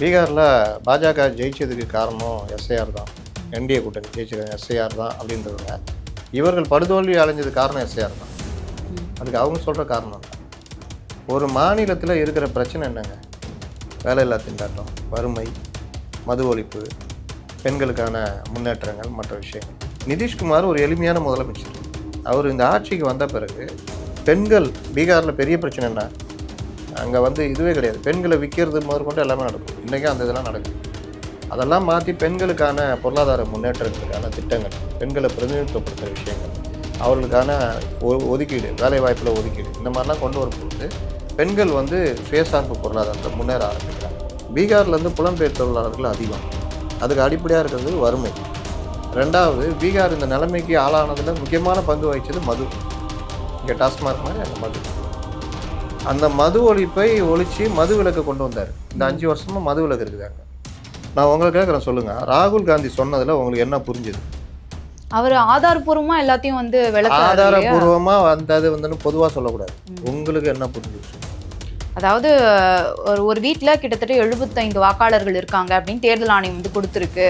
பீகாரில் பாஜக ஜெயிச்சதுக்கு காரணம் எஸ்ஐஆர் தான். என்டிஏ கூட்டணி ஜெயிச்சது எஸ்ஐஆர் தான் அப்படின்றத இவர்கள் படுதோல்வி அடைஞ்சது காரணம் எஸ்ஐஆர் தான். அதுக்கு அவங்க சொல்கிற காரணம். தான் ஒரு மாநிலத்தில் இருக்கிற பிரச்சனை என்னங்க? வேலையில்லா திண்டாட்டம் வறுமை மது ஒழிப்பு பெண்களுக்கான முன்னேற்றங்கள் மற்ற விஷயங்கள். நிதிஷ்குமார் ஒரு எளிமையான முதலமைச்சர். அவர் இந்த ஆட்சிக்கு வந்த பிறகு பெண்கள் பீகாரில் பெரிய பிரச்சனை என்ன? அங்கே வந்து இதுவே கிடையாது. பெண்களை விற்கிறது முதற்கொண்டு எல்லாமே நடக்கும். இன்றைக்கும் அந்த இதெல்லாம் நடக்குது. அதெல்லாம் மாற்றி பெண்களுக்கான பொருளாதார முன்னேற்றங்களுக்கான திட்டங்கள் பெண்களை பிரதிநிதித்துவப்படுத்துகிற விஷயங்கள் அவர்களுக்கான ஒ- ஒதுக்கீடு வேலைவாய்ப்பில் ஒதுக்கீடு இந்த மாதிரிலாம் கொண்டு வரும்பொழுது பெண்கள் வந்து சுயசார்பு பொருளாதாரத்தை முன்னேற ஆரம்பிக்கிறாங்க. பீகார்லேருந்து புலம்பெயர் தொழிலாளர்கள் அதிகம். அதுக்கு அடிப்படையாக இருக்கிறது வறுமை. ரெண்டாவது பீகார் இந்த நிலைமைக்கு ஆளானதில் முக்கியமான பங்கு வகிச்சது மது. இங்கே டாஸ்மாக் மாதிரி அந்த மது. அந்த மது ஒழிப்பை ஒழிச்சு மது விலக்கை கொண்டு வந்தார். இந்த அஞ்சு வருஷமா மது விலக்கு இருக்குதாங்க. நான் உங்களை கேட்குறேன் சொல்லுங்க. ராகுல் காந்தி சொன்னதுல உங்களுக்கு என்ன புரிஞ்சுது? அவர் ஆதாரபூர்வமா எல்லாத்தையும் வந்து? ஆதாரபூர்வமா வந்தது வந்துன்னு பொதுவா சொல்லக்கூடாது. உங்களுக்கு என்ன புரிஞ்சுது? அதாவது ஒரு ஒரு வீட்ல கிட்டத்தட்ட எழுபத்தைந்து வாக்காளர்கள் இருக்காங்க அப்படின்னு தேர்தல் ஆணையம் வந்து கொடுத்துருக்கு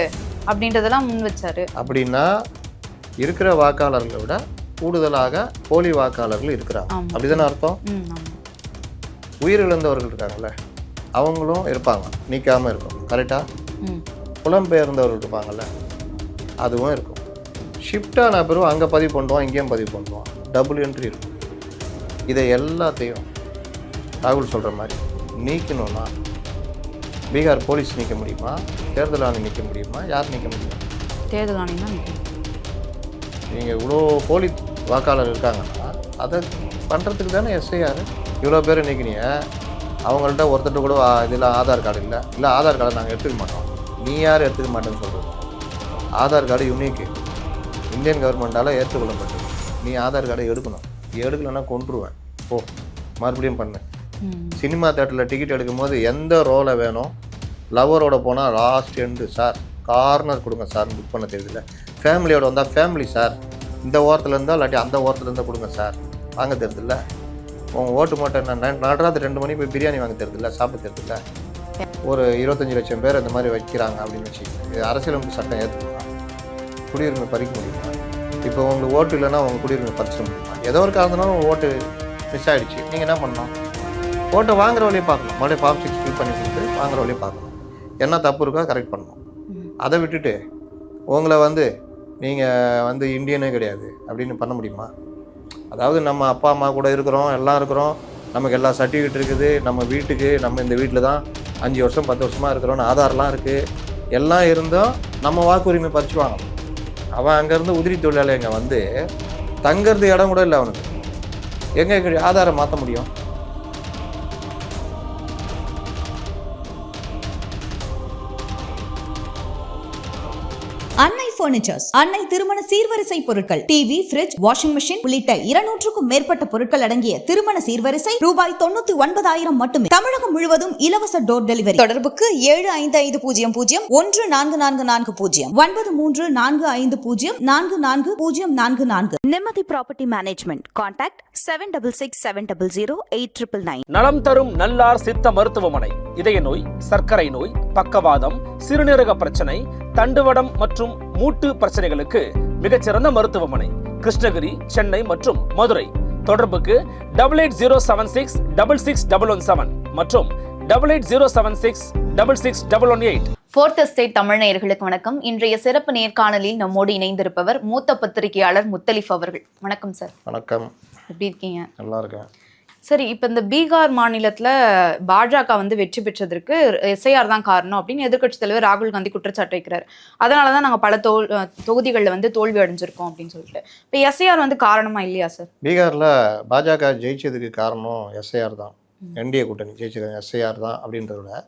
அப்படின்றதெல்லாம் முன் வச்சாரு. அப்படின்னா இருக்கிற வாக்காளர்களை விட கூடுதலாக போலி வாக்காளர்கள் இருக்கிறாங்க. அப்படிதானே அர்த்தம்? உயிரிழந்தவர்கள் இருக்காங்கல்ல அவங்களும் இருப்பாங்க நீக்காம இருக்கும். கரெக்டா ம். புலம்பெயர்ந்தவர்கள் இருப்பாங்கல்ல அதுவும் இருக்கும். ஷிஃப்ட் ஆன பிறகு அங்கே பதிவு பண்ணுவோம் இங்கேயும் பதிவு பண்ணுவோம் டபுள் என்ட்ரி இருக்கும். இதை எல்லாத்தையும் ராகுல் சொல்கிற மாதிரி நீக்கணும்னா பீகார் போலீஸ் நீக்க முடியுமா? தேர்தல் ஆணையம் நீக்க முடியுமா? யார் நீக்க முடியும்? தேர்தல் ஆணையம் தான் நீங்கள் இவ்வளோ போலி வாக்காளர் இருக்காங்கன்னா அதை பண்ணுறதுக்கு தானே எஸ்ஐஆர் இவ்வளோ பேர் நீக்கினீங்க அவங்கள்ட்ட ஒருத்தர்ட்ட கூட இதில் ஆதார் கார்டு இல்லை. இல்லை ஆதார் கார்டை நாங்கள் எடுத்துக்க மாட்டோம். நீ யார் எடுத்துக்க மாட்டேன்னு சொல்கிறது ஆதார் கார்டு யூனிக்கு இந்தியன் கவர்மெண்ட்டால் ஏற்றுக்கொள்ளப்பட்டது. நீ ஆதார் கார்டை எடுக்கணும். எடுக்கலைன்னா கொன்றுவேன். ஓ மறுபடியும் பண்ணு. சினிமா தேட்டரில் டிக்கெட் எடுக்கும்போது எந்த ரோலை வேணும்? லவரோட போனால் லாஸ்ட் எண்டு சார் கார்னர் கொடுங்க சார் புக் பண்ண தெரியல ஃபேமிலியோட வந்தால் ஃபேமிலி சார் இந்த ஓரத்தில் இருந்தால் இல்லாட்டி அந்த ஓரத்தில் இருந்தால் கொடுங்க சார் வாங்க தெரியுதுல்ல உன் ஓட்டு மட்டும் என்ன? நடராத்திரி ரெண்டு மணிக்கு போய் பிரியாணி வாங்க தெரியுதுல்ல சாப்பிட தெரியுதுல்ல ஒரு இருபத்தஞ்சி லட்சம் பேர் இந்த மாதிரி வைக்கிறாங்க அப்படின்னு வச்சு இது அரசியலமைப்பு சட்டம் ஏற்றுக்கலாம் குடியுரிமை பறிக்க முடியுமா? இப்போ உங்களுக்கு ஓட்டு இல்லைன்னா உங்கள் குடியுரிமை பறிச்சிட முடியுமா? ஏதோ ஒரு காரணத்தினால ஓட்டு மிஸ் ஆகிடுச்சு நீங்கள் என்ன பண்ணணும் ஓட்டை வாங்குற வழியை பார்க்கணும் மறுபடியும் ஃபார்ம் சிக்ஸ் ஃபில் பண்ணி கொடுத்து வாங்குற வழியை பார்க்கணும் என்ன தப்பு இருக்கோ கரெக்ட் பண்ணணும். அதை விட்டுட்டு உங்களை வந்து நீங்கள் வந்து இந்தியனே கிடையாது அப்படின்னு பண்ண முடியுமா? அதாவது நம்ம அப்பா அம்மா கூட இருக்கிறோம் எல்லாம் இருக்கிறோம். நமக்கு எல்லா சர்டிஃபிகேட் இருக்குது. நம்ம வீட்டுக்கு நம்ம இந்த வீட்டில் தான் அஞ்சு வருஷம் பத்து வருஷமாக இருக்கிறோன்னு ஆதார்லாம் இருக்குது எல்லாம் இருந்தும் நம்ம வாக்குரிமை பறிச்சுவாங்க. அவன் அங்கேருந்து உதிரி தொழிலாளி இங்கே வந்து தங்கிறது இடம் கூட இல்லை அவனுக்கு. எங்கே ஆதாரம் மாற்ற முடியும்? பர்னிச்சர்ஸ் அன்னை திருமண சீர்வரிசை பொருட்கள் டிவி ஃபிரிட்ஜ் வாஷிங் மெஷின் உள்ளிட்ட இருநூற்றுக்கும் மேற்பட்ட பொருட்கள் அடங்கிய திருமண சீர்வரிசை ரூபாய் தொண்ணூத்தி ஒன்பதாயிரம் மட்டுமே. தமிழகம் முழுவதும் இலவச டோர் டெலிவரி தொடர்புக்கு ஏழு ஐந்து ஐந்து பூஜ்ஜியம் பூஜ்ஜியம் ஒன்று நான்கு நான்கு நான்கு பூஜ்ஜியம். ஒன்பது மூன்று நான்கு ஐந்து பூஜ்ஜியம் நான்கு நான்கு பூஜ்ஜியம் நான்கு நான்கு. நிம்மதி property management contact seven double six seven double zero eight triple nine நலம் தரும் நல்லார் சித்த மருத்துவமனை. இதய நோய் சர்க்கரை நோய் பக்கவாதம் சிறுநீரக பிரச்சனை தண்டுவடம் மற்றும் மூட்டு பிரச்சனைகளுக்கு மிகச்சிறந்த மருத்துவமனை. கிருஷ்ணகிரி சென்னை மற்றும் மதுரை. தொடர்புக்கு double eight zero seven six double six double one seven மற்றும் double eight zero seven six double six double one eight fourth estate Tamil நேயர்களுக்கு வணக்கம். இன்றைய சிறப்பு நேர்காணலில் நம்மோடு இணைந்திருப்பவர் மூத்த பத்திரிகையாளர் முத்தலிஃப் அவர்கள். வணக்கம் சார் வணக்கம். எப்படி இருக்கீங்க? நல்லா இருக்கேன். சரி இப்போ இந்த பீகார் மாநிலத்துல பாஜக வந்து வெற்றி பெற்றதற்கு எஸ்ஐஆர் தான் காரணம் அப்படின்னு எதிர்க்கட்சி தலைவர் ராகுல் காந்தி குற்றச்சாட்டு வைக்கிறார். அதனால தான் நாங்கள் பல தோ தொகுதிகளில் வந்து தோல்வி அடைஞ்சிருக்கோம் அப்படின்னு சொல்லிட்டு. இப்போ எஸ்ஐஆர் வந்து காரணமா இல்லையா சார் பீகாரில் பாஜக ஜெயிச்சதுக்கு காரணம் எஸ்ஐஆர் தான். என்டிஏ கூட்டணி ஜெயிச்சது எஸ்ஐஆர் தான் அப்படின்றத விட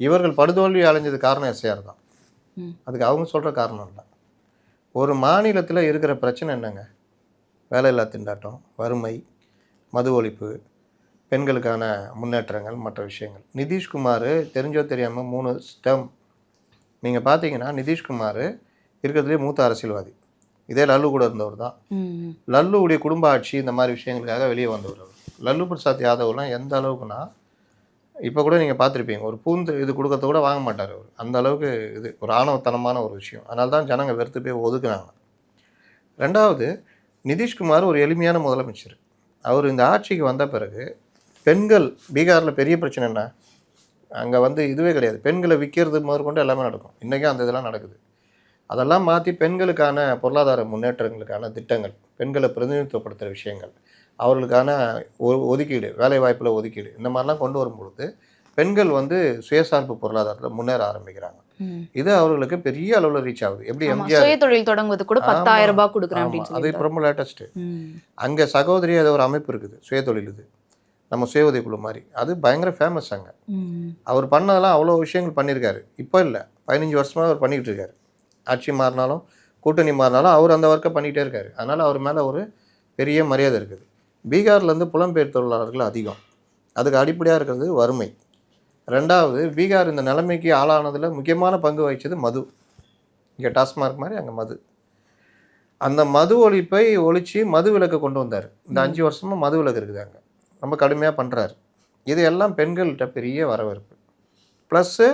இவர்கள் படுதோல்வி அடைஞ்சது காரணம் எஸ்ஐஆர் தான். அதுக்கு அவங்க சொல்கிற காரணம் இல்லை. ஒரு மாநிலத்தில் இருக்கிற பிரச்சனை என்னங்க? வேலையில்லா திண்டாட்டம் வறுமை மது ஒழிப்பு பெண்களுக்கான முன்னேற்றங்கள் மற்ற விஷயங்கள். நிதிஷ்குமார் தெரிஞ்சோ தெரியாமல் மூணு ஸ்டம் நீங்கள் பார்த்தீங்கன்னா நிதிஷ்குமார் இருக்கிறதுலே மூத்த அரசியல்வாதி. இதே லல்லு கூட இருந்தவர் தான். ம் லல்லுவுடைய குடும்ப ஆட்சி இந்த மாதிரி விஷயங்களுக்காக வெளியே வந்தவர். லல்லு பிரசாத் யாதவ்லாம் எந்த அளவுக்குன்னா இப்போ கூட நீங்கள் பார்த்துருப்பீங்க ஒரு பூந்து இது கொடுக்கறத கூட வாங்க மாட்டார் அவர். அந்த அளவுக்கு இது ஒரு ஆணவத்தனமான ஒரு விஷயம். அதனால தான் ஜனங்க வெறுத்து போய் ஒதுக்குனாங்க ரெண்டாவது நிதிஷ்குமார் ஒரு எளிமையான முதலமைச்சர். அவர் இந்த ஆட்சிக்கு வந்த பிறகு பெண்கள் பீகாரில் பெரிய பிரச்சனை என்ன அங்கே வந்து இதுவே கிடையாது. பெண்களை விற்கிறது முதற்கொண்டு எல்லாமே நடக்கும். இன்றைக்கும் அந்த இதெல்லாம் நடக்குது. அதெல்லாம் மாற்றி பெண்களுக்கான பொருளாதார முன்னேற்றங்களுக்கான திட்டங்கள் பெண்களை பிரதிநிதித்துவப்படுத்துகிற விஷயங்கள் அவர்களுக்கான ஒதுக்கீடு வேலைவாய்ப்பில் ஒதுக்கீடு இந்த மாதிரிலாம் கொண்டு வரும்பொழுது பெண்கள் வந்து சுயசார்பு பொருளாதாரத்தில் முன்னேற ஆரம்பிக்கிறாங்க. இது அவர்களுக்கு பெரிய அளவில் ரீச் ஆகுது. எப்படி எம்ஜிஆர் சுய தொழில் தொடங்குவது கூட பத்தாயிரம் ரூபாய் அப்படின்னு அது ரொம்ப லேட்டஸ்ட்டு. அங்கே சகோதரி அது ஒரு அமைப்பு இருக்குது சுயதொழில் இது. நம்ம சுய உதவிக்குழு மாதிரி. அது பயங்கர ஃபேமஸ் அங்கே. அவர் பண்ணதெல்லாம் அவ்வளோ விஷயங்கள் பண்ணியிருக்காரு. இப்போ இல்லை. பதினஞ்சு வருஷமாக அவர் பண்ணிக்கிட்டு இருக்காரு. ஆட்சி மாறினாலும் கூட்டணி மாறினாலும் அவர் அந்த ஒர்க்கை பண்ணிகிட்டே இருக்காரு. அதனால் அவர் மேலே ஒரு பெரிய மரியாதை இருக்குது. பீகார்லேருந்து புலம்பெயர் தொழிலாளர்கள் அதிகம். அதுக்கு அடிப்படையாக இருக்கிறது வறுமை. ரெண்டாவது பீகார் இந்த நிலைமைக்கு ஆளானதில் முக்கியமான பங்கு வகிச்சது மது. இங்கே டாஸ்மார்க் மாதிரி அங்கே மது. அந்த மது ஒழிப்பை ஒழித்து மது விலக்கை கொண்டு வந்தார். இந்த அஞ்சு வருஷமாக மது விலக்கு இருக்குது அங்கே. ரொம்ப கடுமையாக பண்ணுறாரு இது எல்லாம் பெண்கள்கிட்ட பெரிய வரவேற்பு. ப்ளஸ்ஸு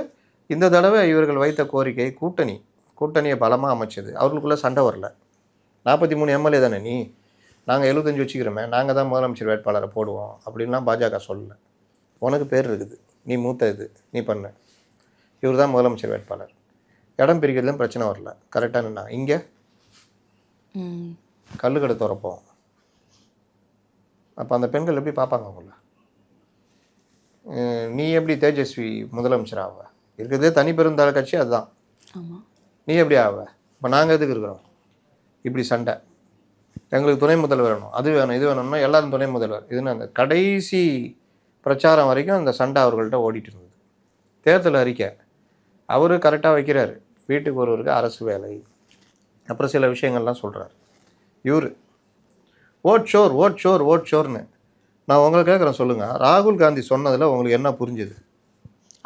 இந்த தடவை இவர்கள் வைத்த கோரிக்கை கூட்டணி. கூட்டணியை பலமாக அமைச்சது. அவர்களுக்குள்ளே சண்டை வரல. நாற்பத்தி மூணு எம்எல்ஏ தானே நீ? நாங்கள் எழுபத்தஞ்சு வச்சுக்கிறோமே. நாங்கள் தான் முதலமைச்சர் வேட்பாளரை போடுவோம். அப்படின்லாம் பாஜக சொல்லல. உனக்கு பேர் இருக்குது. நீ மூத்த இது. நீ பண்ணு. இவர் தான் முதலமைச்சர் வேட்பாளர். இடம் பிரிக்கிறதுலாம் பிரச்சனை வரல. கரெக்டாக நின்னா. இங்கே? ம். கல்லுக்கடை திறப்போம். அப்போ அந்த பெண்கள் எப்படி பார்ப்பாங்க அவங்கள? நீ எப்படி தேஜஸ்வி முதலமைச்சர் ஆவ? இருக்கிறதே தனி பெருந்தாள் கட்சி அதுதான். நீ எப்படி ஆவ? இப்போ நாங்கள் எதுக்கு இருக்கிறோம்? இப்படி சண்டை. எங்களுக்கு துணை முதல்வர் வேணும். அது வேணும் இது வேணும்னா எல்லாரும் துணை முதல்வர். இதுன்னு அந்த கடைசி பிரச்சாரம் வரைக்கும் அந்த சண்டை அவர்கள்ட்ட ஓடிட்டு இருந்தது. தேர்தல் அறிக்கை. அவர் கரெக்டாக வைக்கிறாரு. வீட்டுக்கு ஒருவருக்கு அரசு வேலை. அப்புறம் சில விஷயங்கள்லாம் சொல்கிறார் இவர் ஓட் ஷோர் ஓட் ஷோர் ஓட் ஷோர்னு. நான் உங்களை கேட்குறேன் சொல்லுங்கள் ராகுல் காந்தி சொன்னதில் உங்களுக்கு என்ன புரிஞ்சுது?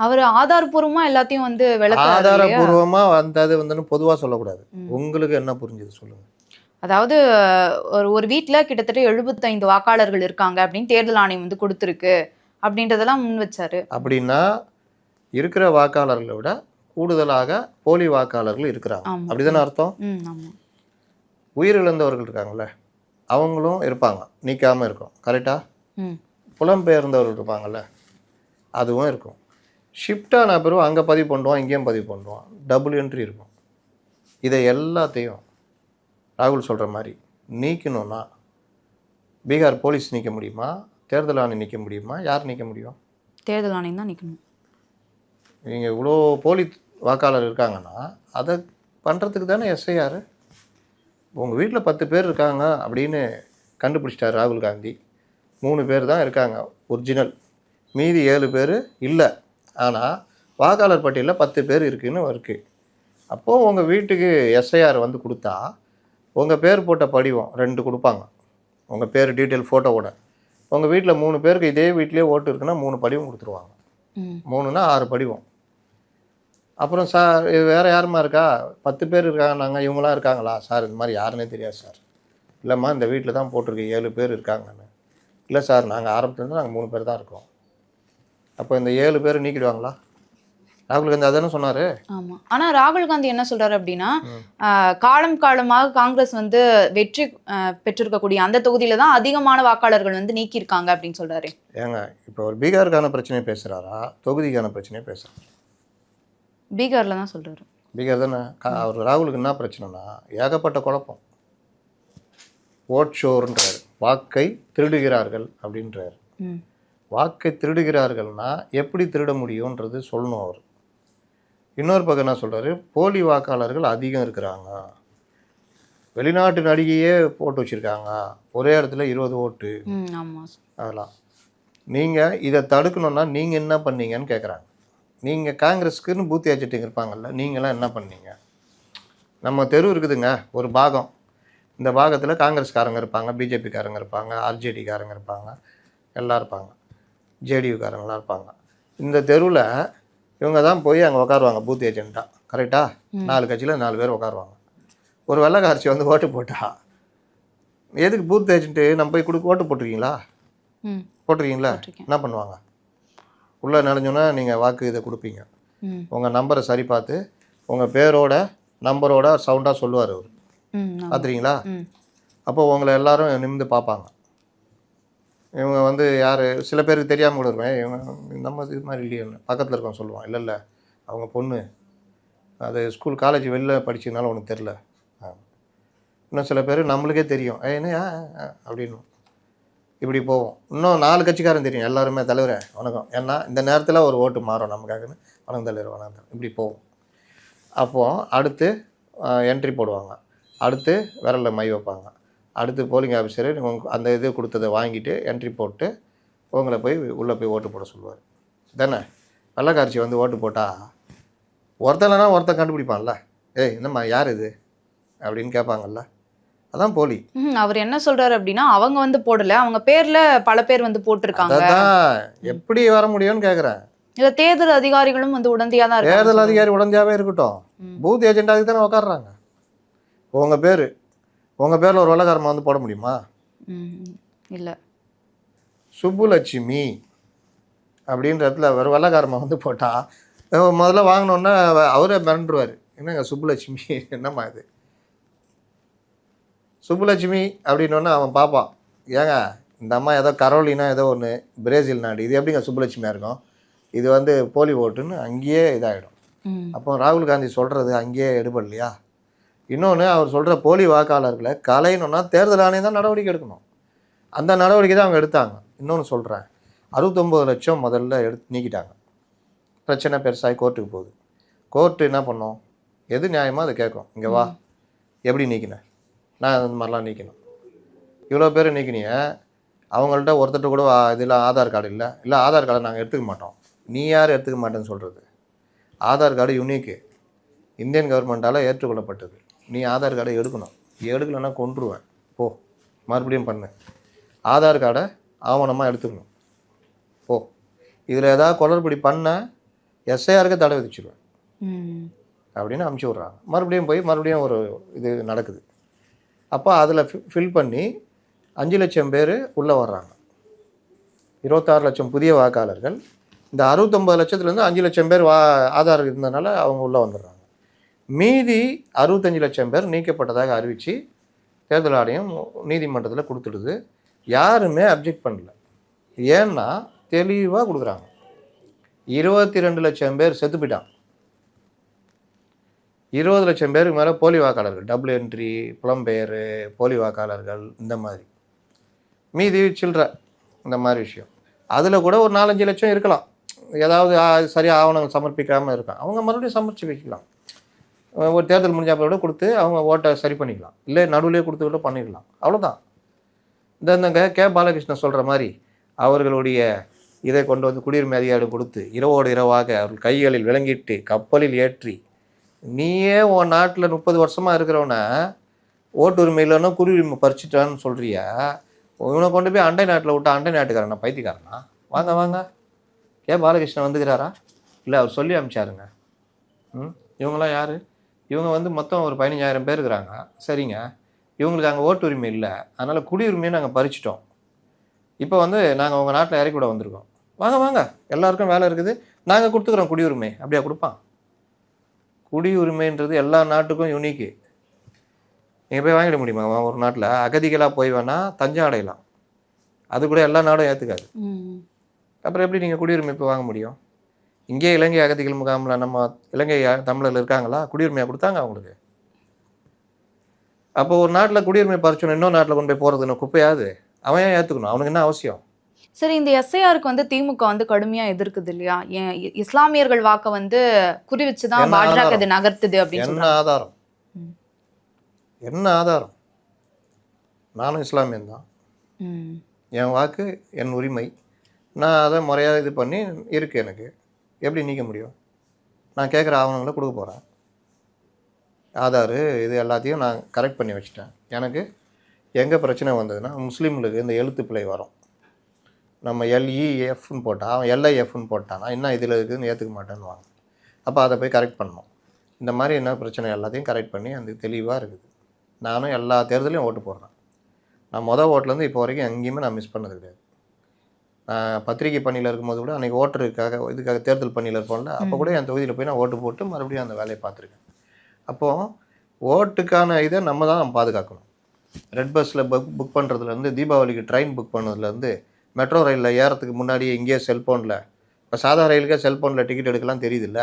அவர் ஆதாரபூர்வமா எல்லாத்தையும் வந்து? ஆதாரபூர்வமாக வந்தது வந்துன்னு பொதுவாக சொல்லக்கூடாது. உங்களுக்கு என்ன புரிஞ்சுது சொல்லுங்கள் அதாவது ஒரு ஒரு வீட்ல கிட்டத்தட்ட எழுபத்தைந்து வாக்காளர்கள் இருக்காங்க அப்படின்னு தேர்தல் ஆணையம் வந்து கொடுத்துருக்கு அப்படின்றதெல்லாம் முன் வச்சாரு. அப்படின்னா இருக்கிற வாக்காளர்களை விட கூடுதலாக போலி வாக்காளர்கள் இருக்கிறாங்க. அப்படிதானே அர்த்தம்? உயிரிழந்தவர்கள் இருக்காங்கல்ல. அவங்களும் இருப்பாங்க. நீக்காமல் இருக்கும். கரெக்டா ம். புலம்பெயர்ந்தவர்கள் இருப்பாங்கல்ல? அதுவும் இருக்கும். ஷிஃப்டான பிறகு அங்கே பதிவு பண்ணுவான் இங்கேயும் பதிவு பண்ணுவான். டபுள் என்ட்ரி இருக்கும். இதை எல்லாத்தையும் ராகுல் சொல்கிற மாதிரி நீக்கணும்னா பீகார் போலீஸ் நீக்க முடியுமா? தேர்தல் ஆணையம் நீக்க முடியுமா? யார் நீக்க முடியும்? தேர்தல் ஆணையம் தான் நிக்கணும். நீங்கள் இவ்வளோ போலி வாக்காளர் இருக்காங்கன்னா அதை பண்ணுறதுக்கு தானே எஸ்ஐஆர் உங்கள் வீட்டில் பத்து பேர் இருக்காங்க அப்படின்னு கண்டுபிடிச்சிட்டார் ராகுல் காந்தி. மூணு பேர் தான் இருக்காங்க ஒரிஜினல் மீதி ஏழு பேர் இல்லை. ஆனால் வாக்காளர் பட்டியலில் பத்து பேர் இருக்குன்னு இருக்கு. அப்போது உங்கள் வீட்டுக்கு எஸ்ஐஆர் வந்து கொடுத்தா உங்கள் பேர் போட்ட படிவம் ரெண்டு கொடுப்பாங்க. உங்கள் பேர் டீட்டெயில் ஃபோட்டோவோட உங்கள் வீட்டில் மூணு பேருக்கு இதே வீட்டிலே ஓட்டு இருக்குன்னா மூணு படிவம் கொடுத்துருவாங்க. மூணுனா ஆறு படிவம். அப்புறம் சார் இது வேறு யாருமா இருக்கா? பத்து பேர் இருக்காங்க நாங்கள் இவங்களாம் இருக்காங்களா? சார் இது மாதிரி யாருன்னே தெரியாது சார் இல்லைம்மா இந்த வீட்டில் தான் போட்டிருக்கு ஏழு பேர் இருக்காங்கன்னு. இல்லை சார் நாங்கள் ஆரம்பத்துலேருந்து நாங்கள் மூணு பேர் தான் இருக்கோம். அப்போ இந்த ஏழு பேர் நீக்கிடுவாங்களா? ராகுல் காந்தி அதானே சொன்னார்? ஆமா. ஆனா ராகுல் காந்தி என்ன சொல்றாரு அப்படின்னா காலம் காலமாக காங்கிரஸ் வந்து வெற்றி பெற்றிருக்கக்கூடிய அந்த தொகுதியில தான் அதிகமான வாக்காளர்கள் வந்து நீக்கியிருக்காங்க அப்படின்னு சொல்றாரு. ஏங்க இப்போ ஒரு பீகாருக்கான பிரச்சனையை பேசுகிறாரா தொகுதிக்கான பிரச்சனையை பேசுகிறாரா பீகார்ல தான் சொல்றாரு. பீகார் தானே? அவர் ராகுலுக்கு என்ன பிரச்சனைனா ஏகப்பட்ட குழப்பம். ஓட் ஷோர்ன்றார் வாக்கை திருடுகிறார்கள் அப்படின்றார். வாக்கை திருடுகிறார்கள்னா எப்படி திருட முடியுன்றது சொல்லணும் அவர். இன்னொரு பக்கம் என்ன சொல்றாரு? போலி வாக்காளர்கள் அதிகம் இருக்கிறாங்க. வெளிநாட்டு நடிகையே போட்டு வச்சுருக்காங்க. ஒரே இடத்துல இருபது ஓட்டு. அதெல்லாம். நீங்கள் இதை தடுக்கணும்னா நீங்கள் என்ன பண்ணீங்கன்னு கேட்குறாங்க நீங்கள் காங்கிரஸுக்குன்னு பூத்தி வச்சுட்டு இருப்பாங்கல்ல நீங்களாம் என்ன பண்ணீங்க? நம்ம தெரு இருக்குதுங்க ஒரு பாகம். இந்த பாகத்தில் காங்கிரஸ்காரங்க இருப்பாங்க பிஜேபிக்காரங்க இருப்பாங்க ஆர்ஜேடிக்காரங்க இருப்பாங்க எல்லாம் இருப்பாங்க ஜேடியூக்காரங்களாம் இருப்பாங்க. இந்த தெருவில் இவங்க தான் போய் அங்கே உட்காருவாங்க பூத் ஏஜென்ட்டாக கரெக்டாக நாலு கட்சியில் நாலு பேர் உட்காருவாங்க ஒரு வெள்ளைக்காரச்சி வந்து ஓட்டு போட்டா எதுக்கு பூத் ஏஜென்ட்டு நம்ம போய் கொடுக்க ஓட்டு போட்டிருக்கீங்களா? போட்டிருக்கீங்களா. என்ன பண்ணுவாங்க? உள்ளே நுழைஞ்சோன்னா நீங்கள் வாக்கு இதை கொடுப்பீங்க. உங்கள் நம்பரை சரி பார்த்து உங்கள் பேரோட நம்பரோட சவுண்டாக சொல்லுவார் அவர். பார்த்துறீங்களா அப்போ உங்களை எல்லாரும் நிமிந்து பார்ப்பாங்க. இவங்க வந்து யார்? சில பேருக்கு தெரியாமல் கூட இருக்கும் "ஏய், இவங்க நம்ம இது மாதிரி இல்லையே பக்கத்தில் இருக்கவங்க சொல்லுவான் இல்லை இல்லை அவங்க பொண்ணு. அது ஸ்கூல் காலேஜ் வெளில படிச்சதுனால உனக்கு தெரில இன்னும் சில பேர் நம்மளுக்கே தெரியும். "ஏய், என்ன ஆ, ஆ, அப்படின்னு. இப்படி போவோம் இன்னும் நாலு கட்சிக்காரன் தெரியும் எல்லாருமே தலைவரே வணக்கம். ஏன்னா இந்த நேரத்தில் ஒரு ஓட்டு மாறும் நமக்காகன்னு. வணக்கம் தலைவர் வணக்கம் இப்படி போவோம் அப்போது அடுத்து என்ட்ரி போடுவாங்க. அடுத்து விரலில் மை வைப்பாங்க. அடுத்து போலிங் ஆஃபீஸர் அந்த இது கொடுத்ததை வாங்கிட்டு என்ட்ரி போட்டு உங்களை போய் உள்ளே போய் ஓட்டு போட சொல்லுவார். தானே வெள்ளக்காரச்சி வந்து ஓட்டு போட்டால் ஒருத்தலைனா ஒருத்தன் கண்டுபிடிப்பான்ல. ஏய் என்னம்மா யார் இது? அப்படின்னு கேட்பாங்கல்ல. அதான் போலி. அவர் என்ன சொல்றாரு அப்படின்னா அவங்க வந்து போடல. அவங்க பேர்ல பல பேர் வந்து போட்டிருக்காங்க. அதான். எப்படி வர முடியும்னு கேட்குறேன் இல்ல தேர்தல் அதிகாரிகளும் வந்து உடந்தையா தான் தேர்தல் அதிகாரி உடஞ்சாவே இருக்கட்டும். பூத் ஏஜென்ட் அதுக்கு தானே உட்காடுறாங்க உங்கள் பேர் உங்கள் பேரில் ஒரு வெள்ளக்காரமா வந்து போட முடியுமா? இல்ல. சுப்புலட்சுமி அப்படின்ற இடத்துல ஒரு வெள்ளக்காரமா வந்து போட்டால் முதல்ல வாங்கினோன்னே அவரே மிரண்டுருவார். என்னங்க சுப்புலட்சுமி? என்னம்மா இது? சுப்புலட்சுமி அப்படின்னோடனே அவன் பார்ப்பான். ஏங்க இந்த அம்மா ஏதோ கரோலினா ஏதோ ஒன்று பிரேசில் நாடு இது எப்படிங்க சுப்புலட்சுமியாக இருக்கும்? இது வந்து போலி ஓட்டுன்னு அங்கேயே இதாகிடும் அப்போ ராகுல் காந்தி சொல்கிறது அங்கேயே எடுபடலையா? இன்னொன்று அவர் சொல்கிற போலி வாக்காளர்களை கலையணும்னா தேர்தல் ஆணையம் தான் நடவடிக்கை எடுக்கணும். அந்த நடவடிக்கை தான் அவங்க எடுத்தாங்க. இன்னொன்று சொல்கிறேன் அறுபத்தொம்போது லட்சம் முதல்ல எடுத்து நீக்கிட்டாங்க. பிரச்சனை பெருசாகி கோர்ட்டுக்கு போகுது. கோர்ட்டு என்ன பண்ணோம்? எது நியாயமோ அதை கேட்கும். இங்கே வா. எப்படி நீக்கினேன் நான் இந்த மாதிரிலாம் நீக்கணும். இவ்வளோ பேர் நீக்கினீங்க அவங்கள்ட்ட ஒருத்தர்கிட்ட கூட இதில் ஆதார் கார்டு இல்லை. இல்லை ஆதார் கார்டை நாங்கள் எடுத்துக்க மாட்டோம். நீ யார் எடுத்துக்க மாட்டேன்னு சொல்கிறது ஆதார் கார்டு யுனிக்கு இந்தியன் கவர்மெண்ட்டால் ஏற்றுக்கொள்ளப்பட்டது. நீ ஆதார் கார்டை எடுக்கணும். எடுக்கலைன்னா கொன்றுவேன். போ மறுபடியும் பண்ணு. ஆதார் கார்டை ஆவணமாக எடுத்துக்கணும். போ. இதில் ஏதாவது குளறுபடி பண்ண எஸ்ஐஆருக்கு தடை விதிச்சிருவேன். ம், அப்படின்னு அமுச்சு விட்றாங்க. மறுபடியும் போய் மறுபடியும் ஒரு இது நடக்குது. அப்போ அதில் ஃபில் பண்ணி அஞ்சு லட்சம் பேர் உள்ளே வர்றாங்க. இருபத்தாறு லட்சம் புதிய வாக்காளர்கள். இந்த அறுபத்தொம்பது லட்சத்துலேருந்து அஞ்சு லட்சம் பேர் வா ஆதார் இருந்ததுனால அவங்க உள்ளே வந்துடுறாங்க. மீதி அறுபத்தஞ்சு லட்சம் பேர் நீக்கப்பட்டதாக அறிவித்து தேர்தல் ஆணையம் நீதிமன்றத்தில் கொடுத்துடுது. யாருமே அப்ஜெக்ட் பண்ணல. ஏன்னா தெளிவாக கொடுக்குறாங்க. இருபத்தி ரெண்டு லட்சம் பேர் செத்து போயிட்டான் இருபது லட்சம் பேருக்கு மேலே போலி வாக்காளர்கள் டபுள் என்ட்ரி புலம்பெயர் போலி வாக்காளர்கள் இந்த மாதிரி. மீதி சில்லற இந்த மாதிரி விஷயம். அதில் கூட ஒரு நாலஞ்சு லட்சம் இருக்கலாம். ஏதாவது சரியாக ஆவணங்கள் சமர்ப்பிக்காமல் இருக்கான் அவங்க மறுபடியும் சமர்ப்பிச்சு வைக்கலாம். ஒரு தேர்தல் முடிஞ்ச கூட கொடுத்து அவங்க ஓட்டை சரி பண்ணிக்கலாம். இல்லை நடுவிலே கொடுத்து கூட பண்ணிடலாம். அவ்வளோதான் இந்த இந்த கே பாலகிருஷ்ணன் சொல்கிற மாதிரி அவர்களுடைய இதை கொண்டு வந்து குடியுரிமை அதிகாரம் கொடுத்து இரவோடு இரவாக அவர்கள் கைகளில் விளங்கிட்டு கப்பலில் ஏற்றி நீயே உன் நாட்டில் முப்பது வருஷமாக இருக்கிறவன ஓட்டுரிமை இல்லைன்னா குடியுரிமை பறிச்சிட்டான்னு சொல்கிறியா இவனை கொண்டு போய் அண்டை நாட்டில் விட்டா அண்டை நாட்டுக்காரனா பைத்தியக்காரனா? வாங்க வாங்க. கே. பாலகிருஷ்ணன் வந்துக்கிறாரா? இல்லை அவர் சொல்லி அனுப்பிச்சாருங்க ம் இவங்களாம் யார்? இவங்க வந்து மொத்தம் ஒரு பதினஞ்சாயிரம் பேர் இருக்கிறாங்க. சரிங்க. இவங்களுக்கு அங்கே ஓட்டு உரிமை இல்லை. அதனால் குடியுரிமையை நாங்கள் பறிச்சிட்டோம். இப்போ வந்து நாங்கள் உங்கள் நாட்டில் இறக்கி விட வந்திருக்கோம். வாங்க வாங்க. எல்லாருக்கும் வேலை இருக்குது. நாங்கள் கொடுத்துக்குறோம் குடியுரிமை. அப்படியா கொடுப்பான்? குடியுரிமைன்றது எல்லா நாட்டுக்கும் யூனிக்கு நீங்கள் போய் வாங்கிட முடியுமா? ஒரு நாட்டில். அகதிகளாக போய் வேணால் தஞ்சம் அடையலாம் அது கூட எல்லா நாடும் ஏற்றுக்காது அப்புறம் எப்படி நீங்கள் குடியுரிமை இப்போ வாங்க முடியும்? இங்கே இலங்கை அகதிகள் முகாமில் நம்ம இலங்கை தமிழர்கள் இருக்காங்களா? குடியுரிமையாக கொடுத்தாங்க அவங்களுக்கு. அப்போ ஒரு நாட்டில் குடியுரிமை பறிச்சோன்னு இன்னொரு நாட்டில் கொண்டு போய் போகிறதுன்னு குப்பையாது அவன் ஏன் ஏற்றுக்கணும் அவனுக்கு என்ன அவசியம்? சரி இந்த எஸ்ஐஆருக்கு வந்து திமுக வந்து கடுமையா எதிர்க்குது இல்லையா? ஏன் இஸ்லாமியர்கள் வாக்க வந்து குறி வச்சுதான் என்ன பாஜக? இது நகர்த்துது அப்படின்னு என்ன ஆதாரம். என்ன ஆதாரம்? நானும் இஸ்லாமியன் தான். என் வாக்கு என் உரிமை. நான் அதை முறையாக இது பண்ணி இருக்கு எனக்கு. எப்படி நீக்க முடியும்? நான் கேட்குற ஆவணங்களை கொடுக்க போகிறேன் ஆதார் இது எல்லாத்தையும் நான் கரெக்ட் பண்ணி வச்சுட்டேன். எனக்கு எங்கே பிரச்சனை வந்ததுன்னா முஸ்லீம்களுக்கு இந்த எழுத்து பிழை வரும். நம்ம எல்இஎஃப்னு போட்டால் அவன் எல்ஐஎஃப்னு போட்டானா என்ன இதில் இருக்குதுன்னு ஏற்றுக்க மாட்டேன்னு வாங்க அப்போ அதை போய் கரெக்ட் பண்ணணும். இந்த மாதிரி என்ன பிரச்சனை எல்லாத்தையும் கரெக்ட் பண்ணி அந்த தெளிவாக இருக்குது. நானும் எல்லா தேர்தலையும் ஓட்டு போடுறேன். நான் மொதல் ஓட்டுலேருந்து இப்போ வரைக்கும் எங்கேயுமே நான் மிஸ் பண்ணது கிடையாது. நான் பத்திரிகை பணியில் இருக்கும்போது கூட அன்றைக்கி ஓட்டருக்காக இதுக்காக தேர்தல் பணியில் இருப்போம்ல அப்போ கூட என் தொகுதியில் போய் நான் ஓட்டு போட்டு மறுபடியும் அந்த வேலையை பார்த்துருக்கேன். அப்போது ஓட்டுக்கான இதை நம்ம தான் பாதுகாக்கணும். ரெட் பஸ்ஸில் புக் புக் பண்ணுறதுலேருந்து தீபாவளிக்கு ட்ரெயின் புக் பண்ணதுலேருந்து மெட்ரோ ரயிலில் ஏறத்துக்கு முன்னாடி இங்கேயே செல்ஃபோனில் இப்போ சாதா ரயிலுக்கே செல்ஃபோனில் டிக்கெட் எடுக்கலாம் தெரியுதுல்ல.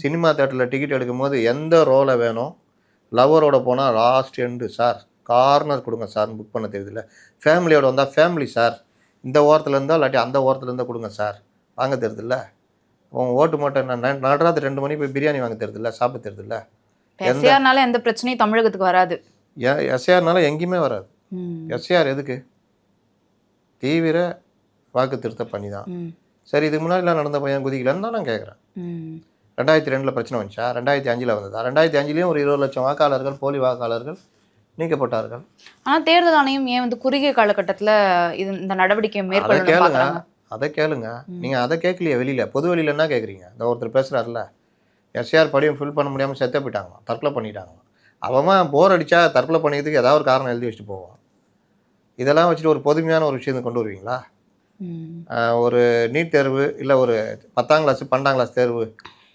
சினிமா தேட்டரில் டிக்கெட் எடுக்கும்போது எந்த ரோலை வேணும்? லவரோட போனால் லாஸ்ட் எண்டு சார் கார்னர் கொடுங்க சார் புக் பண்ண தெரியுதுல்ல? ஃபேமிலியோட வந்தால் ஃபேமிலி சார். இந்த ஓரத்தில் இருந்தால் இல்லாட்டி அந்த ஓரத்தில் இருந்தால் கொடுங்க சார். வாங்க தெரியுதுல்ல? உன் ஓட்டு மட்டும் நான் நடுராத்திரி ரெண்டு மணிக்கு போய் பிரியாணி வாங்க தெரியுதுல்ல? சாப்பிட தெரியுதுல்ல? எஸ்ஏஆர்னால எந்த பிரச்சனையும் தமிழகத்துக்கு வராது. எஸ்ஏஆர்னால எங்கேயுமே வராது. எஸ்ஏஆர் எதுக்கு? தீவிர வாக்கு திருத்த பண்ணி தான். சரி இதுக்கு முன்னாடிலாம் நடந்த பையன் குதிக்கலன்னு தான் நான் கேட்குறேன். ரெண்டாயிரத்தி ரெண்டில் பிரச்சனை வந்துச்சா? ரெண்டாயிரத்தி அஞ்சில் வந்ததா? ரெண்டாயிரத்தி அஞ்சுலேயும் ஒரு இருபது லட்சம் வாக்காளர்கள் போலி வாக்காளர்கள் நீக்கப்பட்டார்கள். ஆனா தேர்தல் ஆணையம் ஏன் வந்து குறுகிய காலகட்டத்துல இது இந்த நடவடிக்கையை அதை மேற்கொள்ளணும் கேளுங்க. அதை கேளுங்க. நீங்கள் அதை கேட்கலையே வெளியில். பொது வெளியில் என்ன கேட்குறீங்க இந்த ஒருத்தர் பேசுகிறாருல எஸ்ஆர் படியும் ஃபில் பண்ண முடியாமல் செத்த போயிட்டாங்க தற்கொலை பண்ணிட்டாங்க அவன் போர் அடித்தா தற்கொலை பண்ணிக்கிறதுக்கு ஏதாவது ஒரு காரணம் எழுதி வச்சுட்டு போவான். இதெல்லாம் வச்சுட்டு ஒரு பொதுமையான ஒரு விஷயத்தை கொண்டு வருவீங்களா? ஒரு நீட் தேர்வு இல்லை ஒரு பத்தாம் கிளாஸ் பன்னெண்டாம் கிளாஸ் தேர்வு.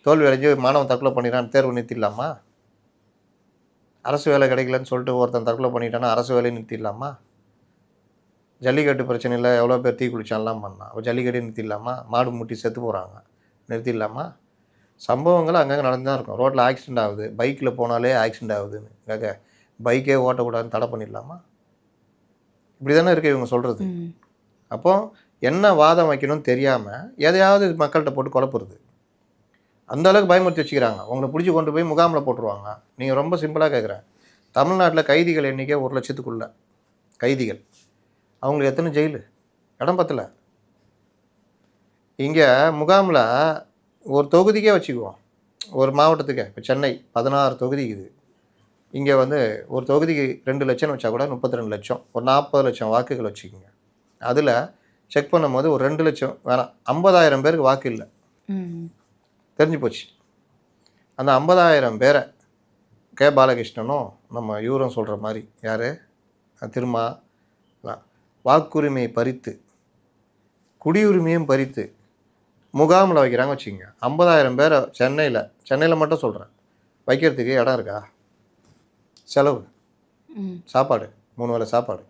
தோல்வி அடைஞ்சு மாணவன் தற்கொலை பண்ணிடுறான் தேர்வு நிறுத்திடலாமா? அரசு வேலை கிடைக்கலன்னு சொல்லிட்டு ஒருத்தன் தற்கொலை பண்ணிட்டானா அரசு வேலையை நிறுத்திடலாமா? ஜல்லிக்கட்டு பிரச்சனையில் எவ்வளோ பேர் தீ குளிச்சான்லாம் பண்ணான். அப்போ ஜல்லிக்கட்டே நிறுத்திடலாமா? மாடு முட்டி செத்து போகிறாங்க நிறுத்திடலாமா? சம்பவங்கள் அங்கங்கே நடந்து தான் இருக்கும். ரோட்டில் ஆக்சிடென்ட் ஆகுது. பைக்கில் போனாலே ஆக்சிடென்ட் ஆகுதுன்னு. கேட்க பைக்கே ஓட்டக்கூடாதுன்னு தடை பண்ணிடலாமா? இப்படி தானே இருக்கு இவங்க சொல்கிறது ம். அப்போ என்ன வாதம் வைக்கணும்னு தெரியாமல் எதையாவது மக்கள்கிட்ட போட்டு குழப்புறது. அந்த அளவுக்கு பயமுறுத்தி வச்சுக்கிறாங்க. உங்களை பிடிச்சி கொண்டு போய் முகாமில் போட்டுருவாங்க. நீங்கள் ரொம்ப சிம்பிளாக கேட்குறேன் தமிழ்நாட்டில் கைதிகள் எண்ணிக்கை ஒரு லட்சத்துக்குள்ள. கைதிகள். அவங்களுக்கு எத்தனை ஜெயிலு? இடம் பத்தல. இங்கே முகாமில் ஒரு தொகுதிக்கே வச்சுக்குவோம். ஒரு மாவட்டத்துக்கு. இப்போ சென்னை பதினாறு தொகுதி இது இங்கே வந்து ஒரு தொகுதிக்கு ரெண்டு லட்சம்னு வச்சா கூட முப்பத்தி ரெண்டு லட்சம். ஒரு நாற்பது லட்சம் வாக்குகள் வச்சுக்கோங்க. அதில் செக் பண்ணும்போது ஒரு ரெண்டு லட்சம் வேணாம். ஐம்பதாயிரம் பேருக்கு வாக்கு இல்லை. தெரிஞ்சு போச்சு. அந்த ஐம்பதாயிரம் பேரை கே. பாலகிருஷ்ணனும் நம்ம இவரும் சொல்கிற மாதிரி யார்? திருமா. வாக்குரிமையை பறித்து குடியுரிமையும் பறித்து முகாமில் வைக்கிறாங்க வச்சுக்கோங்க. ஐம்பதாயிரம் பேரை சென்னையில் சென்னையில் மட்டும் சொல்கிறேன் வைக்கிறதுக்கு இடம் இருக்கா? செலவு. சாப்பாடு மூணு வேளை சாப்பாடு.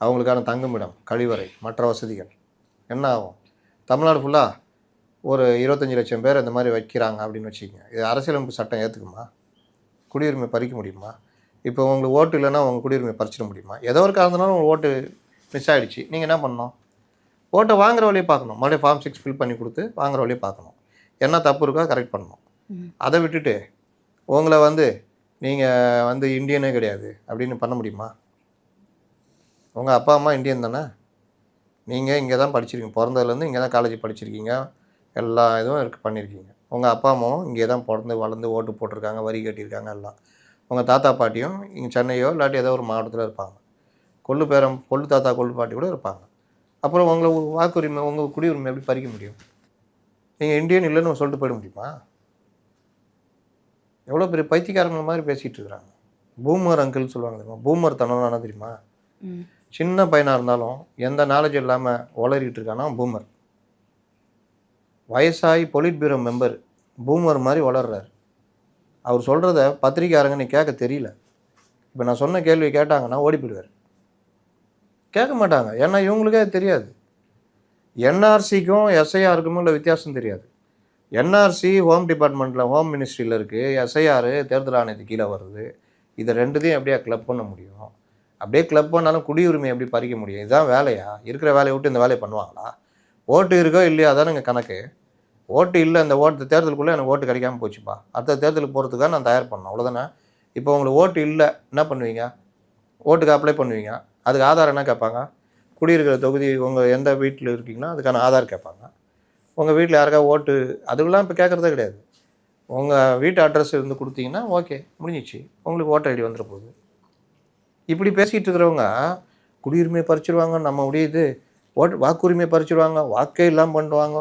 அவங்களுக்கான தங்குமிடம் கழிவறை மற்ற வசதிகள். என்ன ஆகும்? தமிழ்நாடு ஃபுல்லாக ஒரு இருபத்தஞ்சி லட்சம் பேர் இந்த மாதிரி வைக்கிறாங்க அப்படின்னு வச்சுக்கோங்க. இது அரசியலமைப்பு சட்டம் ஏற்றுக்குமா குடியுரிமை பறிக்க முடியுமா? இப்போ உங்களுக்கு ஓட்டு இல்லைன்னா உங்கள் குடியுரிமை பறிச்சிட முடியுமா? ஏதோ ஒரு காரணத்தினால உங்கள் ஓட்டு மிஸ் ஆகிடுச்சு நீங்கள் என்ன பண்ணணும்? ஓட்டை வாங்குற வழியை பார்க்கணும். மறுபடியும் ஃபார்ம் சிக்ஸ் ஃபில் பண்ணி கொடுத்து வாங்குற வழியை பார்க்கணும். என்ன தப்பு இருக்கோ கரெக்ட் பண்ணணும். அதை விட்டுட்டு உங்களை வந்து நீங்கள் வந்து இந்தியனே கிடையாது அப்படின்னு பண்ண முடியுமா? உங்கள் அப்பா அம்மா இந்தியன் தானே? நீங்கள் இங்கே தான் படிச்சிருக்கீங்க. பிறந்ததுலேருந்து இங்கே தான் காலேஜ் படிச்சிருக்கீங்க. எல்லா இதுவும் இருக்கு பண்ணியிருக்கீங்க உங்கள் அப்பா அம்மாவும் இங்கே தான் பிறந்து வளர்ந்து ஓட்டு போட்டிருக்காங்க வரி கட்டியிருக்காங்க எல்லாம். உங்கள் தாத்தா பாட்டியும் இங்கே சென்னையோ இல்லாட்டி ஏதோ ஒரு மாவட்டத்தில் இருப்பாங்க. கொள்ளு பேரம் கொள்ளு தாத்தா கொள்ளு பாட்டி கூட இருப்பாங்க. அப்புறம் உங்களை வாக்குரிமை உங்கள் குடியுரிமை எப்படி பறிக்க முடியும்? நீங்கள் இந்தியன் இல்லைன்னு சொல்லிட்டு போயிட முடியுமா? எவ்வளோ பெரிய பைத்தியக்காரங்க மாதிரி பேசிகிட்டு இருக்கிறாங்க. பூமர் அங்கிள் சொல்லுவாங்க தெரியுமா? பூமர் தனம் தெரியுமா. சின்ன பையனாக இருந்தாலும் எந்த நாலேஜ் இல்லாமல் உளறிட்டு இருக்கானா பூமர். வயசாகி பொலிட் பியூரோ மெம்பர் பூமர் மாதிரி வளர்றாரு அவர் சொல்கிறத பத்திரிக்கையாரங்க நீ கேட்க தெரியல. இப்போ நான் சொன்ன கேள்வி கேட்டாங்கன்னா ஓடி போயிடுவார். கேட்க மாட்டாங்க. ஏன்னா இவங்களுக்கே தெரியாது. என்ஆர்சிக்கும் எஸ்ஐஆருக்கும் உள்ள வித்தியாசம் தெரியாது. என்ஆர்சி ஹோம் டிபார்ட்மெண்ட்டில் ஹோம் மினிஸ்ட்ரியில் இருக்குது எஸ்ஐஆர் தேர்தல் ஆணையத்துக்கு கீழே வருது. இதை ரெண்டுத்தையும் எப்படியா கிளப் பண்ண முடியும்? அப்படியே கிளப் பண்ணாலும் குடியுரிமை எப்படி பறிக்க முடியும்? இதுதான் வேலையா? இருக்கிற வேலையை விட்டு இந்த வேலையை பண்ணுவாங்களா? ஓட்டு இருக்கோ இல்லையா அதானுங்க கணக்கு. ஓட்டு இல்லை அந்த ஓட்டு தேர்தலுக்குள்ளே எனக்கு ஓட்டு கிடைக்காம போச்சுப்பா. அடுத்த தேர்தலுக்கு போகிறதுக்காக நான் தயார் பண்ணணும். அவ்வளோதானே இப்போ உங்களுக்கு ஓட்டு இல்லை என்ன பண்ணுவீங்க? ஓட்டுக்கு அப்ளை பண்ணுவீங்க. அதுக்கு ஆதார் என்ன கேட்பாங்க? குடியிருக்கிற தொகுதி உங்கள் எந்த வீட்டில் இருக்கீங்களோ அதுக்கான ஆதார் கேட்பாங்க. உங்கள் வீட்டில் யாருக்கா ஓட்டு? அதுக்கெல்லாம் இப்போ கேட்குறதே கிடையாது. உங்கள் வீட்டு அட்ரஸ் இருந்து கொடுத்தீங்கன்னா ஓகே முடிஞ்சிச்சு. உங்களுக்கு ஓட்டர் ஐடி வந்துட போகுது. இப்படி பேசிகிட்டு இருக்கிறவங்க குடியுரிமை பறிச்சிருவாங்க நம்ம முடியுது ஓட் வாக்குரிமை பறிச்சிருவாங்க வாக்கே இல்லாமல் பண்ணுவாங்க.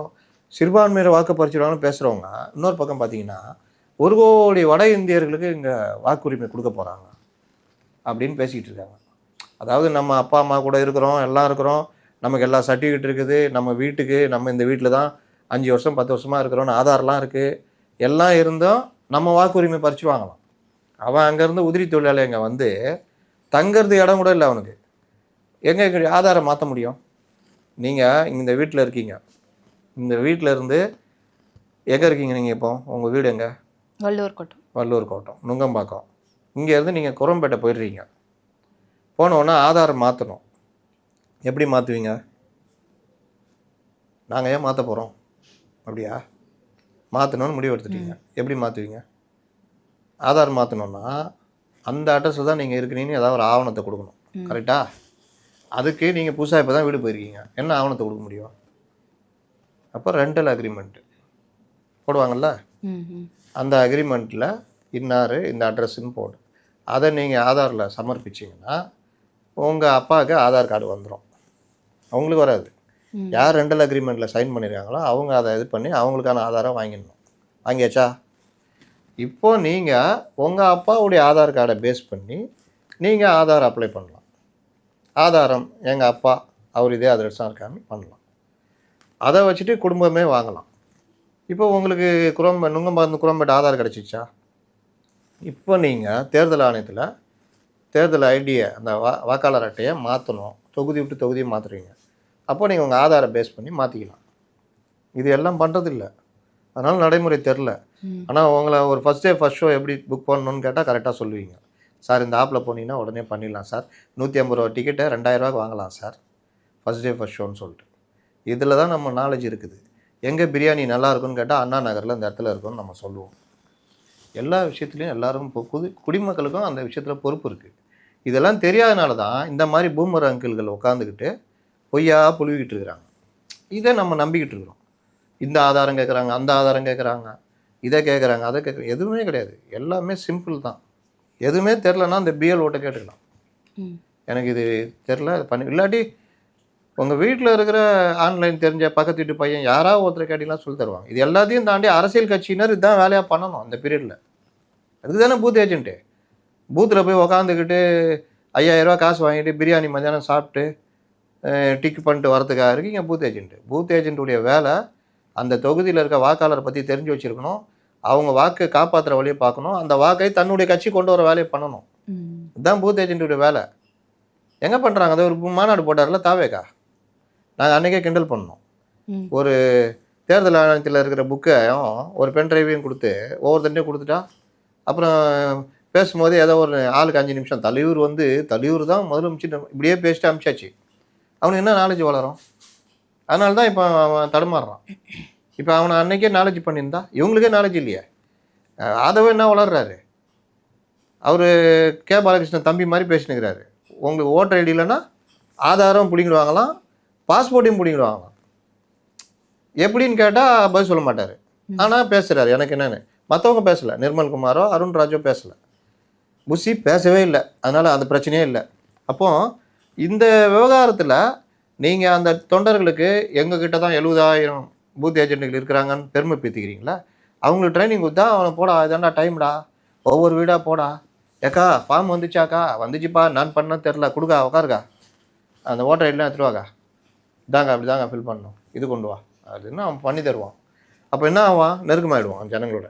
சிறுபான்மையினர் வாக்கு பறிச்சிருவாங்கன்னு பேசுகிறவங்க இன்னொரு பக்கம் பார்த்தீங்கன்னா ஒரு கோடி வட இந்தியர்களுக்கு இங்கே வாக்குரிமை கொடுக்க போகிறாங்க அப்படின்னு பேசிக்கிட்டு இருக்காங்க. அதாவது நம்ம அப்பா அம்மா கூட இருக்கிறோம் எல்லாம் இருக்கிறோம். நமக்கு எல்லா சர்டிஃபிகேட் இருக்குது. நம்ம வீட்டுக்கு நம்ம இந்த வீட்டில் தான் அஞ்சு வருஷம் பத்து வருஷமாக இருக்கிறோன்னு ஆதார்லாம் இருக்குது எல்லாம் இருந்தும் நம்ம வாக்குரிமை பறித்து வாங்கலாம். அவன் அங்கேருந்து உதிரி தொழிலாளி அங்கே வந்து தங்கறது இடம் கூட இல்லை அவனுக்கு. எங்கே ஆதாரம் மாற்ற முடியும்? நீங்கள் இந்த வீட்டில் இருக்கீங்க. இந்த வீட்டில் இருந்து எங்கே இருக்கீங்க நீங்கள் இப்போ? உங்கள் வீடு எங்கே? வள்ளுவர் கோட்டம். வள்ளூர் கோட்டம் நுங்கம்பாக்கம். இங்கேருந்து நீங்கள் குரம்பேட்டை போயிடுறீங்க. போன உடனே ஆதாரம் மாற்றணும் எப்படி மாற்றுவீங்க நாங்கள் ஏன் மாற்ற போகிறோம் அப்படியா? மாற்றணும்னு முடிவு எடுத்துட்டீங்க. எப்படி மாற்றுவீங்க ஆதார் மாற்றணுன்னா அந்த அட்ரஸில் தான் நீங்கள் இருக்கிறீங்கன்னு ஏதாவது ஒரு ஆவணத்தை கொடுக்கணும். கரெக்டா அதுக்கு நீங்கள் புதுசாக இப்போ தான் வீடு போயிருக்கீங்க. என்ன ஆவணத்தை கொடுக்க முடியும்? அப்போ ரெண்டல் அக்ரிமெண்ட்டு போடுவாங்கல்ல? அந்த அக்ரிமெண்ட்டில் இன்னார் இந்த அட்ரஸ்ன்னு போடு. அதை நீங்கள் ஆதாரில் சமர்ப்பிச்சிங்கன்னா உங்கள் அப்பாவுக்கு ஆதார் கார்டு வந்துடும் அவங்களுக்கு வராது. யார் ரெண்டல் அக்ரிமெண்ட்டில் சைன் பண்ணியிருக்காங்களோ அவங்க அதை இது பண்ணி அவங்களுக்கான ஆதாரம் வாங்கிடணும். வாங்கியாச்சா? இப்போ நீங்கள் உங்கள் அப்பாவுடைய ஆதார் கார்டை பேஸ் பண்ணி நீங்கள் ஆதார் அப்ளை பண்ணலாம். ஆதாரம் எங்கள் அப்பா அவர் இதே அட்ரஸ் தான் இருக்கான்னு பண்ணலாம். அதை வச்சுட்டு குடும்பமே வாங்கலாம். இப்போ உங்களுக்கு குரம்ப நுங்கம்பாந்து குரம்பேட்டு ஆதார் கிடச்சிச்சா? இப்போ நீங்கள் தேர்தல் ஆணையத்தில் தேர்தல் ஐடியை அந்த வா வாக்காளர் அட்டையை மாற்றணும் தொகுதி விட்டு தொகுதியை மாற்றுறீங்க அப்போ நீங்கள் உங்கள் ஆதாரை பேஸ் பண்ணி மாற்றிக்கலாம் இது எல்லாம் பண்ணுறதில்ல அதனால் நடைமுறை தெரில. ஆனால் உங்களை ஒரு ஃபஸ்ட் டே ஃபஸ்ட் ஷோ எப்படி புக் பண்ணணும்னு கேட்டால் கரெக்டாக சொல்லுவீங்க. சார் இந்த ஆப்பில் போனீங்கன்னா உடனே பண்ணிடலாம் சார். நூற்றி ஐம்பது ரூபா டிக்கெட்டை ரெண்டாயிரரூவாக்கு வாங்கலாம் சார். ஃபஸ்ட் டே ஃபஸ்ட் ஷோன்னு சொல்லிட்டு. இதில் தான் நம்ம நாலேஜ் இருக்குது. எங்கே பிரியாணி நல்லா இருக்குன்னு கேட்டால் அண்ணா நகரில் இந்த இடத்துல இருக்குன்னு நம்ம சொல்லுவோம். எல்லா விஷயத்துலையும் எல்லாரும் புது குடிமக்களுக்கும் அந்த விஷயத்தில் பொறுப்பு இருக்குது இதெல்லாம் தெரியாதனால தான் இந்த மாதிரி பூமர் அங்கிள்கள் உட்காந்துக்கிட்டு பொய்யா புழுவிக்கிட்டு இருக்கிறாங்க. இதை நம்ம நம்பிக்கிட்டு இருக்கிறோம். இந்த ஆதாரம் கேட்குறாங்க அந்த ஆதாரம் கேட்குறாங்க இதை கேட்குறாங்க அதை கேட்குறாங்க. எதுவுமே கிடையாது. எல்லாமே சிம்பிள் தான். எதுவுமே தெரிலனா அந்த பிஎல் ஓட்டை கேட்டுக்கலாம். எனக்கு இது தெரில இது பண்ணி இல்லாட்டி உங்கள் வீட்டில் இருக்கிற ஆன்லைன் தெரிஞ்ச பக்கத்து வீட்டு பையன் யாராவது ஒருத்தர் கேட்டிங்கன்னா சொல்லி தருவாங்க. இது எல்லாத்தையும் தாண்டி அரசியல் கட்சியினர் இதுதான் வேலையாக பண்ணணும் அந்த பீரியடில் அதுக்கு தானே பூத் ஏஜென்ட்டு பூத்தில் போய் உக்காந்துக்கிட்டு ஐயாயிரரூவா காசு வாங்கிட்டு பிரியாணி மத்தியானம் சாப்பிட்டு டிக் பண்ணிட்டு வரதுக்காக இருக்கீங்க பூத் ஏஜென்ட்டு பூத் ஏஜென்ட்டுடைய வேலை அந்த தொகுதியில் இருக்க வாக்காளரை பற்றி தெரிஞ்சு வச்சுருக்கணும். அவங்க வாக்கை காப்பாற்றுற வழியை பார்க்கணும். அந்த வாக்கை தன்னுடைய கட்சி கொண்டு வர வேலையை பண்ணணும். இதுதான் பூத் ஏஜென்ட்டுடைய வேலை. எங்கே பண்ணுறாங்க அதை ஒரு மாநாடு போட்டார்ல தாவேக்கா நாங்கள் அன்றைக்கே கிண்டல் பண்ணோம். ம். ஒரு தேர்தல் ஆணையத்தில் இருக்கிற புக்கையும் ஒரு பென் டிரைவையும் கொடுத்து ஒவ்வொருத்தண்டையும் கொடுத்துட்டா அப்புறம் பேசும்போது ஏதோ ஒரு ஆளுக்கு அஞ்சு நிமிஷம் தலைவர் வந்து தலைவர் தான் முதல்ல அமிச்சுட்டு இப்படியே பேசிட்டு அமிச்சாச்சு. அவனுக்கு என்ன நாலேஜ் வளரும்? அதனால தான் இப்போ அவன் தடுமாறுறான். இப்போ அவனை அன்னைக்கே நாலேஜ் பண்ணியிருந்தா இவங்களுக்கே நாலேஜ் இல்லையே. ஆதவன் என்ன வளர்றாரு? அவர் கே பாலகிருஷ்ணன் தம்பி மாதிரி பேசினுக்கிறாரு. உங்களுக்கு ஓட்டர் ஐடி இல்லைன்னா ஆதாரம் பிடிங்கிடுவாங்களாம் பாஸ்போர்ட்டையும் பிடிங்கிடுவாங்களாம். எப்படின்னு கேட்டால் பதில் சொல்ல மாட்டார். ஆனால் பேசுகிறாரு எனக்கு என்னன்னு. மற்றவங்க பேசலை. நிர்மல் குமாரோ அருண் ராஜோ பேசலை. புஷி பேசவே இல்லை. அதனால் அந்த பிரச்சனையே இல்லை. அப்போ இந்த விவகாரத்தில் நீங்கள் அந்த தொண்டர்களுக்கு எங்ககிட்ட தான் எழுபதாயிரம் பூத் ஏஜென்ட்டுகள் இருக்கிறாங்கன்னு பெருமை பேத்திக்கிறீங்களா அவங்களுக்கு ட்ரைனிங் கொடுத்தா அவனை போடா இதாண்டா டைம்டா ஒவ்வொரு வீடாக போடா. ஏக்கா ஃபார்ம் வந்துச்சாக்கா? வந்துச்சுப்பா. நான் பண்ண தெரில கொடுக்கா உட்காருக்கா அந்த ஓட்டர் ஐடிலாம் எடுத்துருவாக்கா? இதாங்க அப்படி தாங்க ஃபில் பண்ணணும். இது கொண்டு வா. அப்படின்னு அவன் பண்ணி தருவான். அப்போ என்ன ஆவான்? நெருக்கமாயிடுவான் ஜனங்களோட.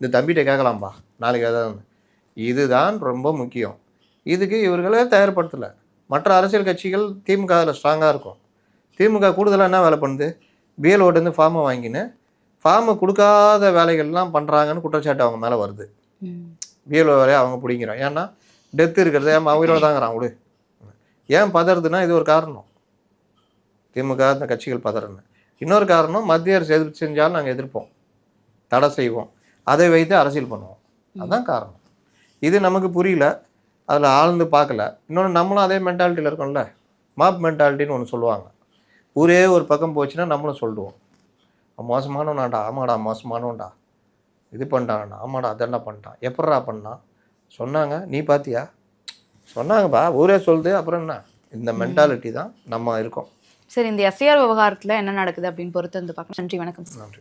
இந்த தம்பிகிட்ட கேட்கலாம்ப்பா நாளைக்கு ஏதாவது இதுதான் ரொம்ப முக்கியம். இதுக்கு இவர்களே தயார்படுத்தலை. மற்ற அரசியல் கட்சிகள் திமுக அதில் ஸ்ட்ராங்காக இருக்கும். திமுக கூடுதலாக என்ன வேலை பண்ணுது? பிஎல் ஓட்டேருந்து ஃபார்மை வாங்கின்னு ஃபார்மை கொடுக்காத வேலைகள்லாம் பண்ணுறாங்கன்னு குற்றச்சாட்டு அவங்க மேலே வருது. பிஎல்ஓ வேலையை அவங்க பிடிங்கிறான் ஏன்னா டெத்து இருக்கிறது ஏன் உயிரோட தாங்கிறான் விடு. ஏன் பதறதுன்னா இது ஒரு காரணம். திமுக இந்த கட்சிகள் பதறன்னு. இன்னொரு காரணம் மத்திய அரசு எதிர்ப்பு செஞ்சாலும் நாங்கள் எதிர்ப்போம். தடை செய்வோம். அதை வைத்து அரசியல் பண்ணுவோம். அதான் காரணம். இது நமக்கு புரியல. அதில் ஆழ்ந்து பார்க்கல. இன்னொன்று நம்மளும் அதே மென்டாலிட்டியில் இருக்கோம்ல. மாப் மென்டாலிட்டின்னு ஒன்று சொல்லுவாங்க. ஊரே ஒரு பக்கம் போச்சுன்னா நம்மளும் சொல்லுவோம். மோசமானவனாடா ஆமாடா மோசமானவன்டா. இது பண்ணிட்டான்டா ஆமாடா அதென்ன பண்ணிட்டான். எப்பட்றா பண்ணான்? சொன்னாங்க நீ பாத்தியா? சொன்னாங்கப்பா ஊரே சொல்லுது அப்புறம் என்ன? இந்த மென்டாலிட்டி தான் நம்ம இருக்கோம். சரி இந்த எஸ்ஐஆர் விவகாரத்துல என்ன நடக்குது அப்படின்னு பொறுத்து வந்து பார்க்கலாம். நன்றி வணக்கம். நன்றி